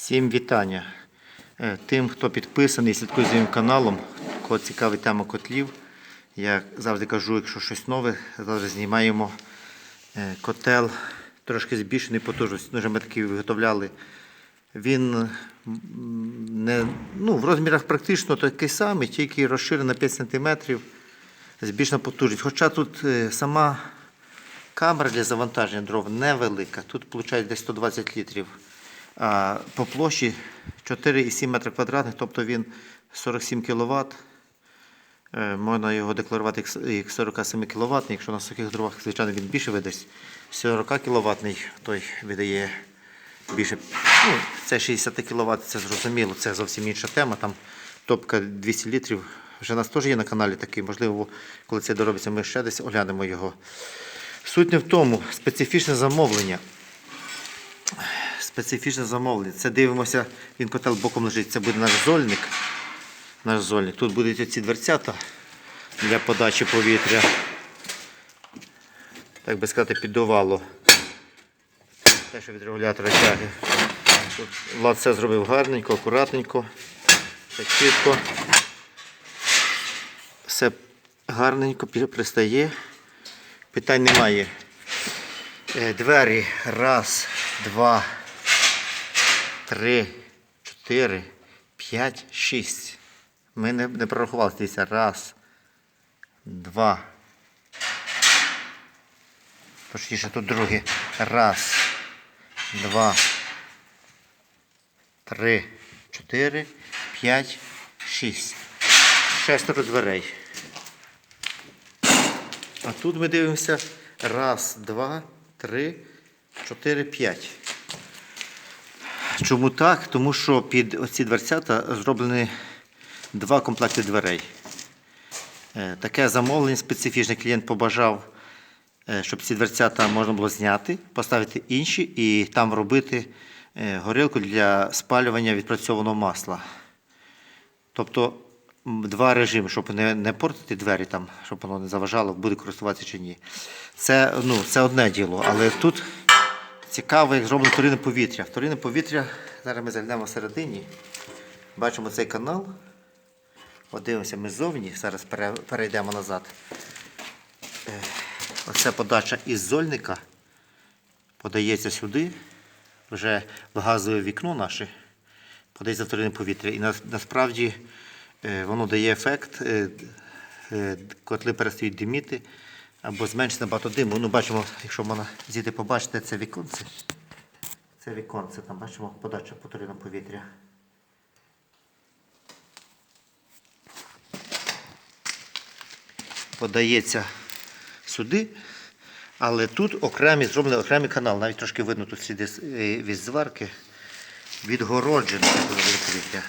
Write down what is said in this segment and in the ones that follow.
Всім вітання. Е, Тим, хто підписаний, слідкує за моїм каналом, кого цікавить тема котлів. Я завжди кажу, якщо щось нове, зараз знімаємо е, котел трошки збільшений потужності. Ну, вже ми такий виготовляли. Він не, ну, в розмірах практично такий самий, тільки розширений на 5 см, збільшена потужність. Хоча тут е, сама камера для завантаження дров невелика. Тут виходить десь 120 літрів. По площі 4,7 метра квадратних, тобто він 47 кВт. Можна його декларувати як як 47 кВт. Якщо на сухих дровах, звичайно, він більше видасть. 40 кВт той видає більше. Ну, це 60 кВт, це зрозуміло, це зовсім інша тема. Там топка 200 літрів. Вже нас теж є на каналі такий. Можливо, коли це доробиться, ми ще десь оглянемо його. Суть не в тому, специфічне замовлення. Специфічне замовлення. Це дивимося, він котел боком лежить. Це буде наш зольник. Наш зольник. Тут будуть оці дверцята для подачі повітря. Так би сказати, піддувало. Те, що від регулятора тяги. Тут Влад все зробив гарненько, акуратненько, так чітко. Все гарненько пристає. Питань немає. Е, Двері. Раз, два, три, чотири, п'ять, шість. Ми не, не прорахували. Дивіться. Раз, два. Точніше, тут друге. Раз, два, три, чотири, п'ять, шість. Шестеро дверей. А тут ми дивимося раз, два, три, чотири, п'ять. Чому так? Тому що під оці дверцята зроблені два комплекти дверей. Е, Таке замовлення специфічне клієнт побажав, е, щоб ці дверцята можна було зняти, поставити інші і там робити е, горілку для спалювання відпрацьованого масла. Тобто два режими, щоб не, не портити двері, там, щоб воно не заважало, буде користуватися чи ні. Це, ну, це одне діло, але тут цікаво, як зроблено вторинне повітря. Вторинне повітря, зараз ми зайдемо всередині. Бачимо цей канал. Подивимося ми ззовні, зараз перейдемо назад. Е, Оце подача із зольника подається сюди, вже в газове вікно наше, подається вторинне повітря. І насправді е, воно дає ефект, е, котли перестають диміти або зменшити набагато диму. Ну, бачимо, якщо можна звідти побачити, це віконце. Це віконце, там бачимо подача повторного повітря. Подається сюди, але тут окремі, зроблений окремий канал. Навіть трошки видно тут сліди е, від зварки. Відгороджений, як повітря.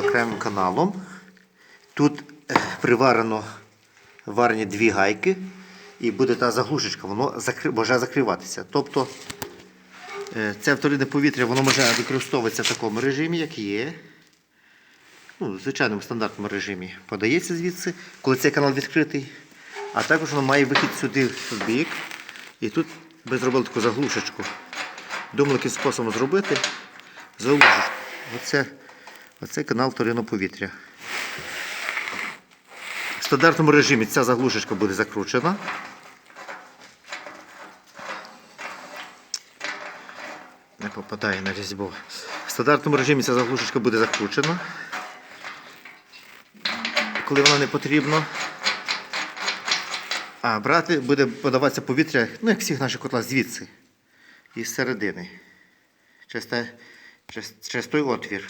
Окремим каналом. Тут е, приварено варені дві гайки, і буде та заглушечка, воно закри... може закриватися. Тобто е, це вторинне повітря воно може використовуватися в такому режимі, як є. Ну, в звичайному стандартному режимі. Подається звідси, коли цей канал відкритий. А також воно має вихід сюди в бік. І тут ми зробили таку заглушечку. Думали, яким способом зробити заглушечку. Оце, оце канал вторинного повітря. Стандартному режимі ця заглушечка буде закручена. Не попадає на різьбу. В стандартному режимі ця заглушечка буде закручена. Коли вона не потрібна. А брати буде подаватися повітря, ну як всіх наших котлах, звідси. Із середини. Через, те- через, через той отвір.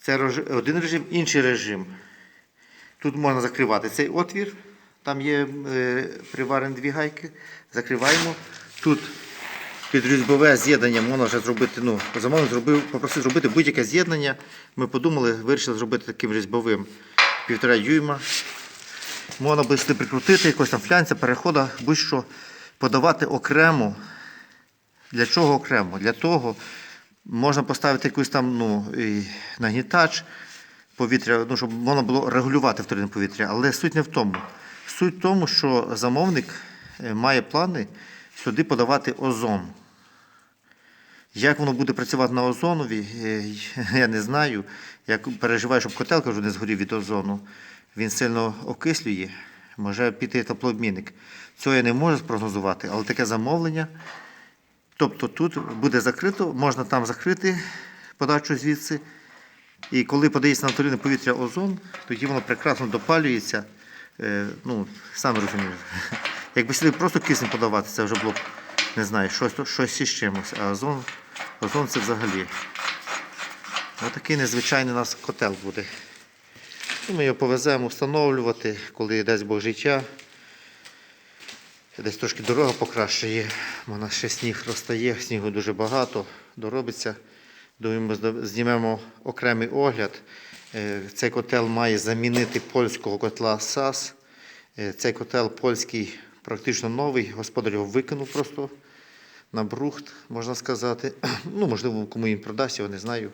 Це один режим, інший режим. Тут можна закривати цей отвір. Там є е, приварені дві гайки. Закриваємо. Тут під різьбове з'єднання можна вже зробити. Ну, замовник зробив, попросив зробити будь-яке з'єднання. Ми подумали, вирішили зробити таким різьбовим півтора дюйма. Можна сюди прикрутити, якось там флянця, перехода, будь-що подавати окремо. Для чого окремо? Для того можна поставити якийсь там ну, нагнітач повітря, ну, щоб можна було регулювати вторинне повітря. Але суть не в тому. Суть в тому, що замовник е, має плани сюди подавати озон. Як воно буде працювати на озонові, е, я не знаю. Я переживаю, щоб котел кажу, не згорів від озону. Він сильно окислює, може піти теплообмінник. Цього я не можу спрогнозувати, але таке замовлення. Тобто тут буде закрито, можна там закрити подачу звідси. І коли подається на вторинне повітря озон, тоді воно прекрасно допалюється. Е, ну, саме розумію. Якби сюди просто кисень подавати, це вже було б, не знаю, щось, щось із чимось. А озон, озон це взагалі. Ось такий незвичайний у нас котел буде. Ми його повеземо встановлювати, коли дасть Бог життя. Десь трошки дорога покращує, нас ще сніг розтає, снігу дуже багато, доробиться. Думаю, ми знімемо окремий огляд. Е, Цей котел має замінити польського котла САС. Е, Цей котел польський практично новий, господар його викинув просто на брухт, можна сказати. Ну, можливо, кому він продасть, його не знаю.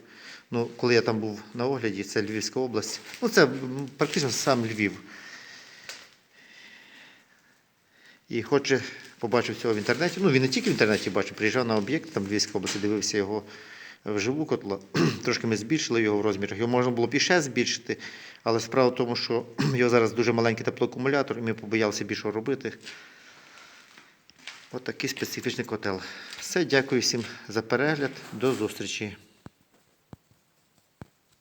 Ну, коли я там був на огляді, це Львівська область. Ну, це практично сам Львів. І хоче побачив цього в інтернеті. Ну, він не тільки в інтернеті бачив, приїжджав на об'єкт, там в Львівській області, дивився його вживу котла. Трошки ми збільшили його в розмірах. Його можна було б і ще збільшити, але справа в тому, що його зараз дуже маленький теплоакумулятор, і ми побоялися більшого робити. От специфічний котел. Все, дякую всім за перегляд. До зустрічі.